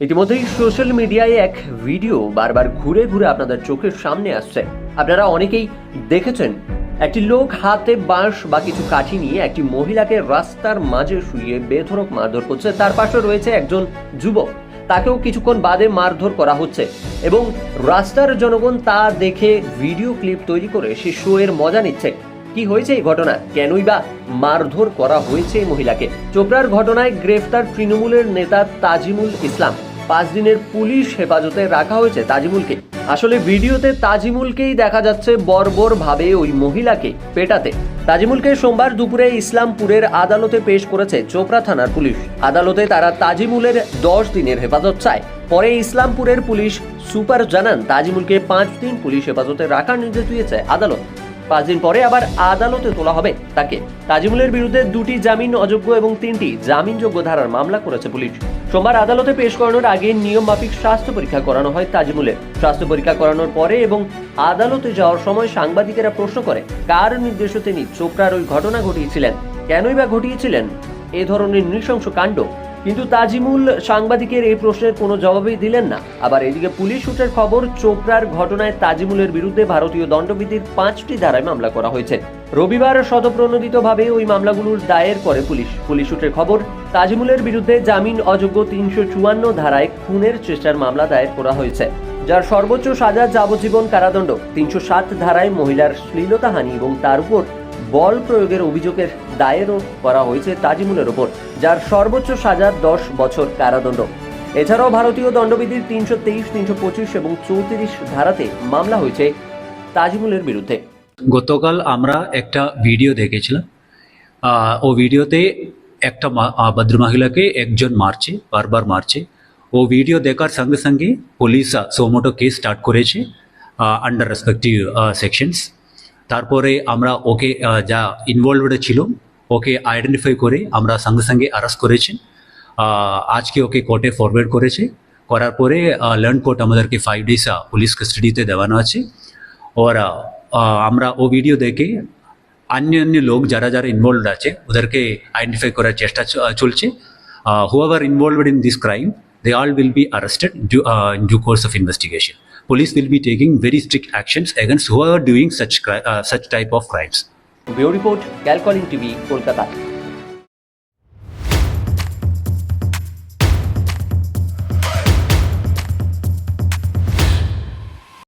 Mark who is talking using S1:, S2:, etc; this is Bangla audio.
S1: ইতিমধ্যেই সোশ্যাল মিডিয়ায় এক ভিডিও বারবার ঘুরে ঘুরে আপনাদের চোখের সামনে আসছে। আপনারা অনেকেই দেখেছেন, একটি লোক হাতে বাঁশ বা কিছু কাঠি নিয়ে একটি মহিলাকে রাস্তার মাঝে শুয়ে বেধরক মারধর করছে। তার পাশে রয়েছে একজন যুবক। তাকেও কিছুক্ষণ বাদে মারধর করা হচ্ছে এবং রাস্তার জনগণ তা দেখে ভিডিও ক্লিপ তৈরি করে সে শো এর মজা নিচ্ছে। কি হয়েছে এই ঘটনা? কেনই বা মারধর করা হয়েছে এই মহিলাকে? চোপড়ার ঘটনায় গ্রেফতার তৃণমূলের নেতা তাজিমুল ইসলাম। পাঁচ দিনের পুলিশ হেফাজতে রাখা হয়েছে তাজিমুলকে। আসলে ভিডিওতে তাজিমুলকেই দেখা যাচ্ছে বর্বর ভাবে ওই মহিলাকে পেটাতে। তাজিমুলকে সোমবার দুপুরে ইসলামপুরের আদালতে পেশ করেছে চোপড়া থানার পুলিশ। আদালতে তারা তাজিমুলের দশ দিনের হেফাজত চায়। পরে ইসলামপুরের পুলিশ সুপার জানান, তাজিমুলকে পাঁচ দিন পুলিশ হেফাজতে রাখার নির্দেশ দিয়েছে আদালত। পাঁচ দিন পরে আবার আদালতে তোলা হবে তাকে। তাজিমুলের বিরুদ্ধে দুটি জামিন অযোগ্য এবং তিনটি জামিনযোগ্য ধারার মামলা করেছে পুলিশ। সোমবার আদালতে পেশ করানোর আগে নিয়ম মাফিক স্বাস্থ্য পরীক্ষা করানো হয় তাজিমুলের। স্বাস্থ্য পরীক্ষা করানোর পরে এবং আদালতে যাওয়ার সময় সাংবাদিকেরা প্রশ্ন করে, কার নির্দেশে তিনি চোপড়ার ওই ঘটনা ঘটিয়েছিলেন? কেনই বা ঘটিয়েছিলেন? এ ধরনের নৃশংস কাণ্ড কিন্তু তাজিমুল সাংবাদিকের এই প্রশ্নের কোনো জবাবই দিলেন না। আবার এদিকে পুলিশ সূত্রের খবর, চোপড়ার ঘটনায় তাজিমুলের বিরুদ্ধে ভারতীয় দণ্ডবিধির পাঁচটি ধারায় মামলা করা হয়েছে। রবিবার স্বতঃপ্রণোদিতভাবে ওই মামলাগুলোর দায়ের করে পুলিশ। পুলিশ সূত্রের খবর, তাজিমুলের বিরুদ্ধে জামিন অযোগ্য তিনশো চুয়ান্ন ধারায় খুনের চেষ্টার মামলা দায়ের করা হয়েছে, যার সর্বোচ্চ সাজা যাবজ্জীবন কারাদণ্ড। তিনশো সাত ধারায় মহিলার শ্লীলতাহানি এবং তার উপর বল প্রয়োগের অভিযোগের দায়েরও করা হয়েছে তাজিমুলের ওপর যার সর্বোচ্চ সাজা দশ বছর কারাদণ্ড। এছাড়াও ভারতীয় দণ্ডবিধির তিনশো তেইশ তিনশো পঁচিশ এবং চৌত্রিশ ধারাতে মামলা হয়েছে তাজিমুলের বিরুদ্ধে।
S2: গতকাল আমরা একটা ভিডিও দেখেছিলাম। ও ভিডিওতে একটা মা- আহ, ভদ্রমহিলাকে একজন মারছে বারবার মারছে। ও ভিডিও দেখার সঙ্গে সঙ্গে police suo motu case start করেছে আন্ডার রেসপেক্টিভ সেকশনস তারপরে আমরা ওকে যা ইনভলভড ছিল ওকে আইডেন্টিফাই করে আমরা সঙ্গে সঙ্গে অ্যারেস্ট করেছি। আজকে ওকে কোর্টে ফরওয়ার্ড করেছে। করার পরে লার্ন কোর্ট আমাদেরকে ফাইভ ডেজ পুলিশ কাস্টাডিতে দেওয়ানো আছে। ওর আমরা ও ভিডিও দেখে অন্য অন্য লোক যারা যারা ইনভলভড আছে ওদেরকে আইডেন্টিফাই করার চেষ্টা চলছে। Whoever involved in this crime will be arrested due, uh, in due course of investigation. Police will be taking very strict actions against whoever doing such cri- uh, such type of crimes.
S1: Bureau report ক্যালকলিং TV Kolkata